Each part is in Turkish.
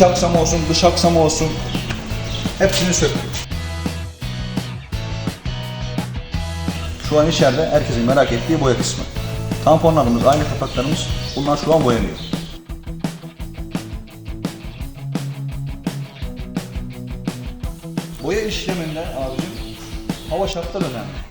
İç aksam olsun, dış aksam olsun. Hepsini söktük. Şu an içeride herkesin merak ettiği boya kısmı. Tamponlarımız, aynı kapaklarımız bunlar şu an boyanıyor. Boya işleminde abicim hava şartları önemli.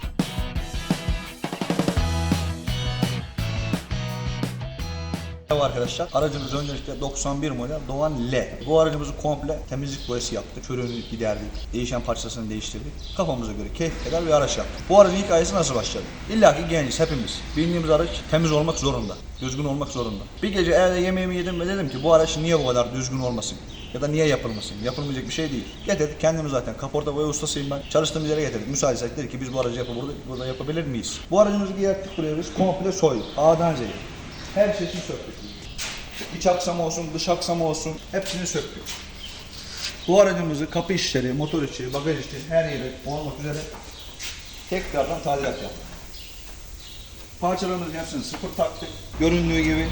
Arkadaşlar. Aracımız öncelikle 91 model Doğan L. Bu aracımızı komple temizlik boyası yaptık. Çürüğünü giderdik. Değişen parçasını değiştirdik. Kafamıza göre keyif eder bir araç yaptık. Bu aracın hikayesi nasıl başladı? İlla ki genciz hepimiz. Bindiğimiz araç temiz olmak zorunda. Düzgün olmak zorunda. Bir gece evde yemeğimi yedim ve dedim ki bu araç niye bu kadar düzgün olmasın? Ya da niye yapılmasın? Yapılmayacak bir şey değil. Getirdik kendimiz zaten. Kaporta boya ustasıyım ben. Çalıştığımız yere getirdik. Müsaitsek dedik ki biz bu aracı yapıp burada, burada yapabilir miyiz? Bu aracımızı giyerttik buraya biz. Komple soyduk. A'dan Z'ye. Her şeyini söktük. İç aksam olsun, dış aksam olsun hepsini söktük. Bu aracımızı kapı işleri, motor içi, bagaj içi her yere olmak üzere tekrardan tadilat yaptık. Parçalarımızın hepsini sıfır taktık. Göründüğü gibi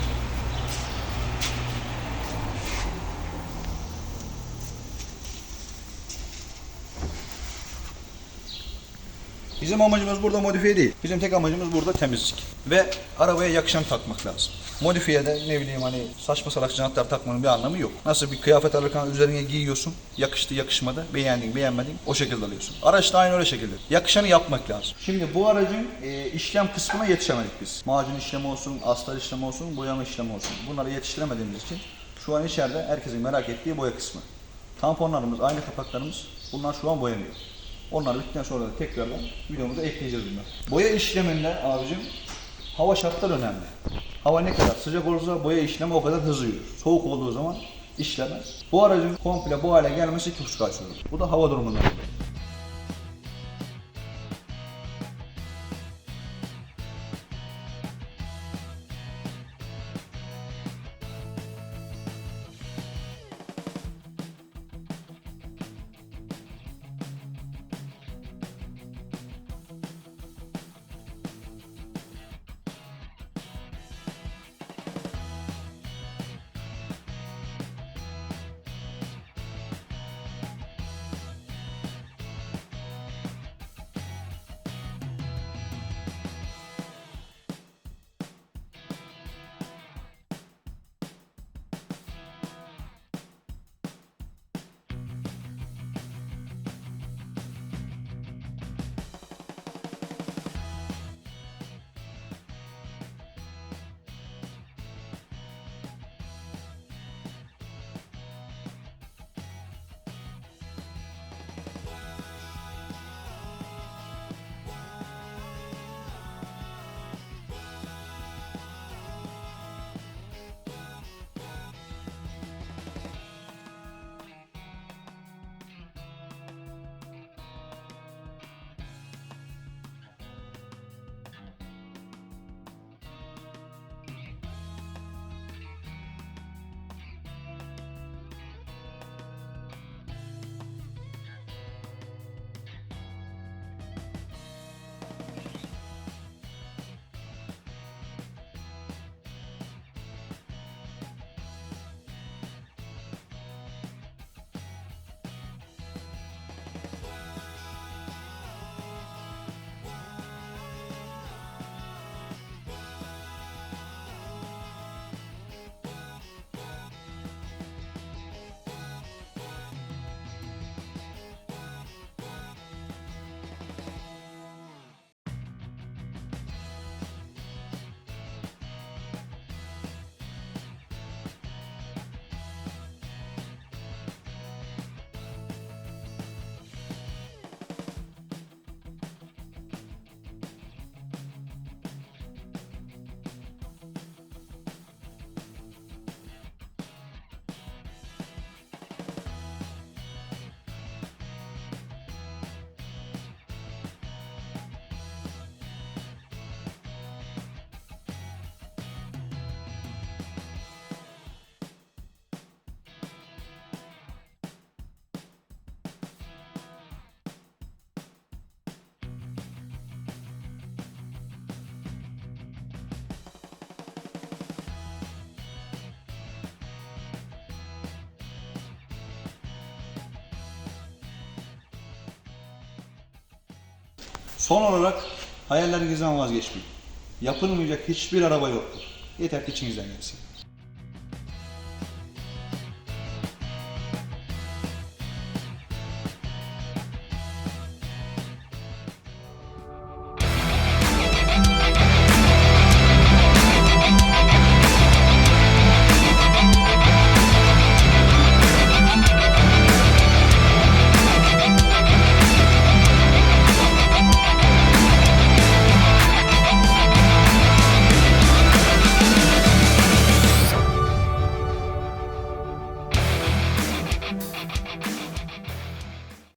Bizim amacımız burada modifiye değil. Bizim tek amacımız burada temizlik. Ve arabaya yakışan takmak lazım. Modifiyede ne bileyim hani saçma salak jantlar takmanın bir anlamı yok. Nasıl bir kıyafet alırken üzerine giyiyorsun. Yakıştı yakışmadı. Beğendin beğenmedin. O şekilde alıyorsun. Araç da aynı öyle şekilde. Yakışanı yapmak lazım. Şimdi bu aracın e, işlem kısmına yetişemedik biz. Macun işlemi olsun, astar işlemi olsun, boyama işlemi olsun. Bunları yetiştiremediğimiz için şu an içeride herkesin merak ettiği boya kısmı. Tamponlarımız, aynı kapaklarımız bunlar şu an boyanıyor. Onlar bittikten sonra da tekrardan videomuza ekleyeceğiz bunları. Boya işleminde abicim hava şartları önemli. Hava ne kadar sıcak olursa boya işlemi o kadar hızlı yürür. Soğuk olduğu zaman işlemez. Bu aracın komple bu hale gelmesi 2,5 ay sürdü. Bu da hava durumundan. Son olarak hayallerinizden vazgeçmeyin. Yapılmayacak hiçbir araba yoktur. Yeter ki içinizden gelsin.